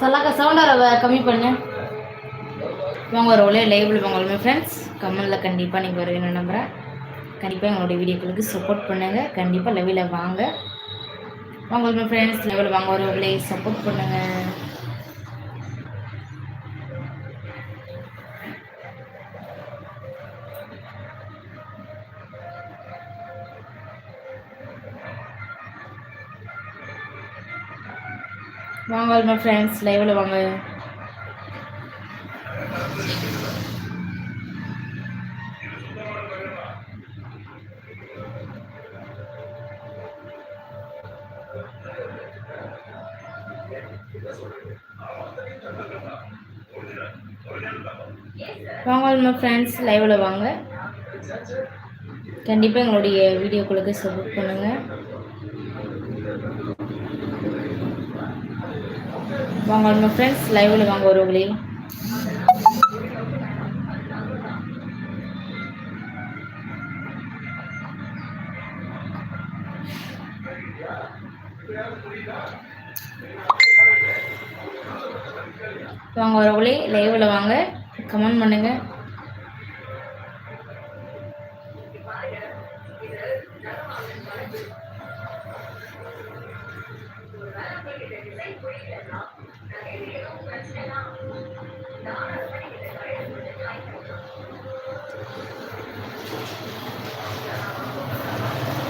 சலாக்கா சவுண்டரை கம்மி பண்ணுங்க. வாங்க ஒரு ஒரே லைவில் வாங்க ஃப்ரெண்ட்ஸ் கம்மலில் கண்டிப்பாக நீங்கள் வருவீங்க நம்புகிறேன் கண்டிப்பாக எங்களுடைய வீடியோக்களுக்கு சப்போர்ட் பண்ணுங்கள் கண்டிப்பாக லெவலில் வாங்க. உங்களுமே ஃப்ரெண்ட்ஸ் லெவலில் வாங்க. ஒரு ஒரே சப்போர்ட் பண்ணுங்கள் வாங்க மை ஃப்ரெண்ட்ஸ் லைவில் வாங்க. வாங்க மை ஃப்ரெண்ட்ஸ் லைவில் வாங்க. கண்டிப்பாக எங்களுடைய வீடியோக்களுக்கு சப்போர்ட் பண்ணுங்கள் வாங்க நம்ம ஃப்ரெண்ட்ஸ் லைவில் வாங்க வருவங்களே. வாங்க வரவங்களே. லைவில் வாங்க. கமெண்ட் பண்ணுங்கள்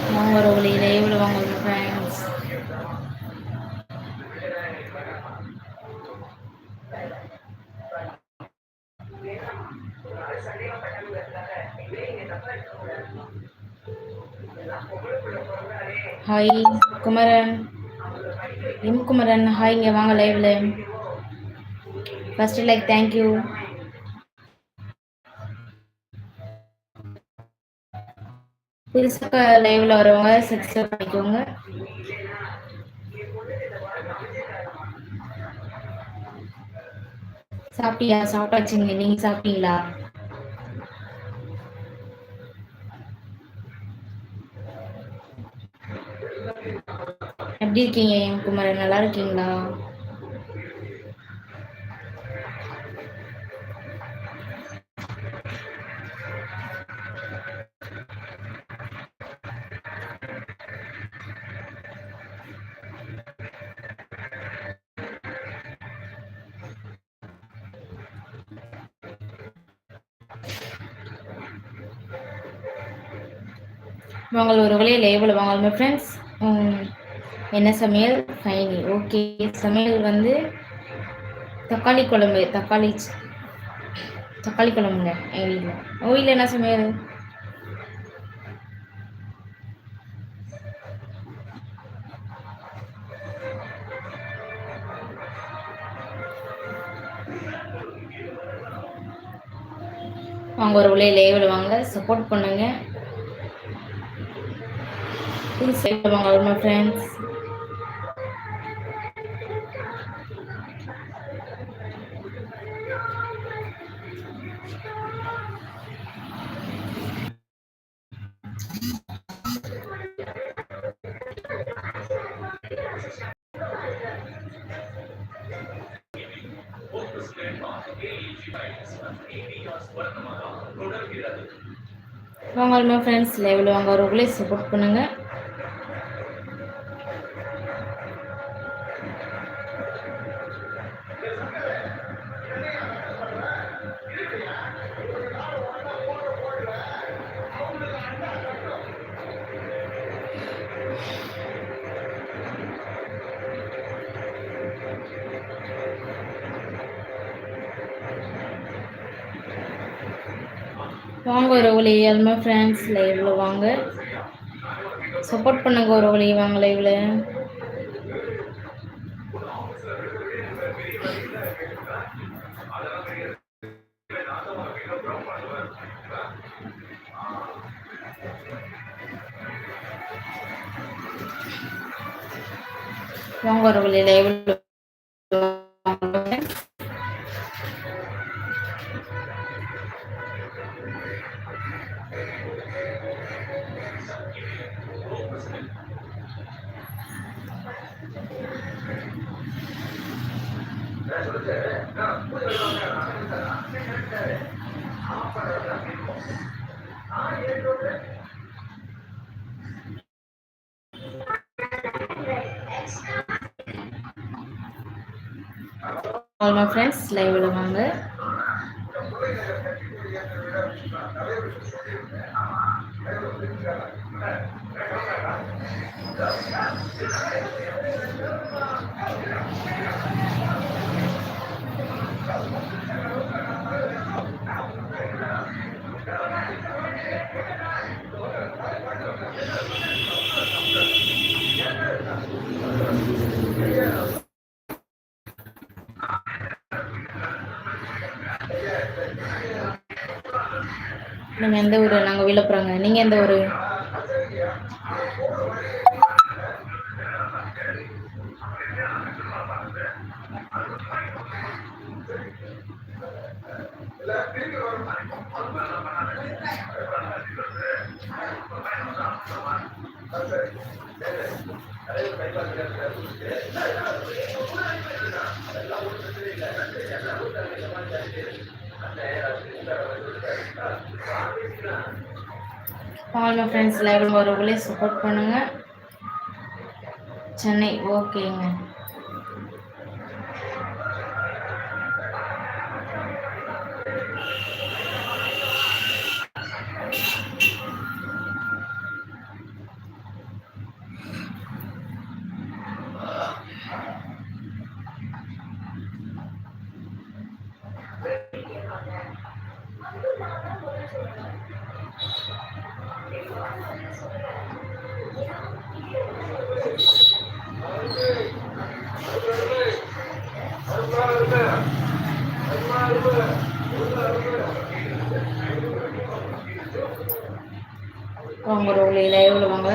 வாங்க ஒரு வழியில் எவ்வளோ வாங்க ஒரு friends hi Kumaran. M Kumaran hi இங்கே வாங்க லைவ்ல ஃபஸ்ட்டு லைக் தேங்க்யூ புதுசாக லைவ்ல வரவங்க சப்ஸ்கிரைப் பண்ணிக்கோங்க. சாப்பிட்டியா? சாப்பிட்டாச்சுங்க. நீங்க சாப்பிட்டீங்களா? எப்படி இருக்கீங்க? என் குமரன் நல்லா இருக்கீங்களா? வாங்க ஒரு வழியை லேபிள் வாங்க ஃப்ரெண்ட்ஸ் என்ன சமையல்? ஃபைனி ஓகே சமையல் வந்து தக்காளி குழம்பு தக்காளி தக்காளி குழம்புங்க. எங்கள் வீட்டில் உங்கள் வீட்டில் என்ன சமையல்? வாங்க ஒரு உள்ளே எவ்வளோ வாங்க. சப்போர்ட் பண்ணுங்கள் Please please among all my friends. வாங்க ஆல் மை ஃப்ரெண்ட்ஸ் லைவில் வாங்க ஒரு உள்ளே சப்போர்ட் பண்ணுங்கள் வாங்க ஒரு வழி எல்லாமே ஃப்ரெண்ட்ஸ் லைவ்ல வாங்க. சப்போர்ட் பண்ணுங்க ஒரு ஒலி வாங்க லைவ்ல வாங்க ஒரு வழியில் லைவ்ல ஆல் மை ஃப்ரெண்ட்ஸ் லைவ்ல வாங்க தலைவர் நீங்க எந்த ஊர் நாங்க விழுப்புரங்க நீங்க எந்த ஊர் Thank you. மை ஃப்ரெண்ட்ஸ் லைவ்ல வரவங்களே சப்போர்ட் பண்ணுங்க. சென்னை ஓகேங்க வாங்க ரோலி லைவ்ல வாங்க?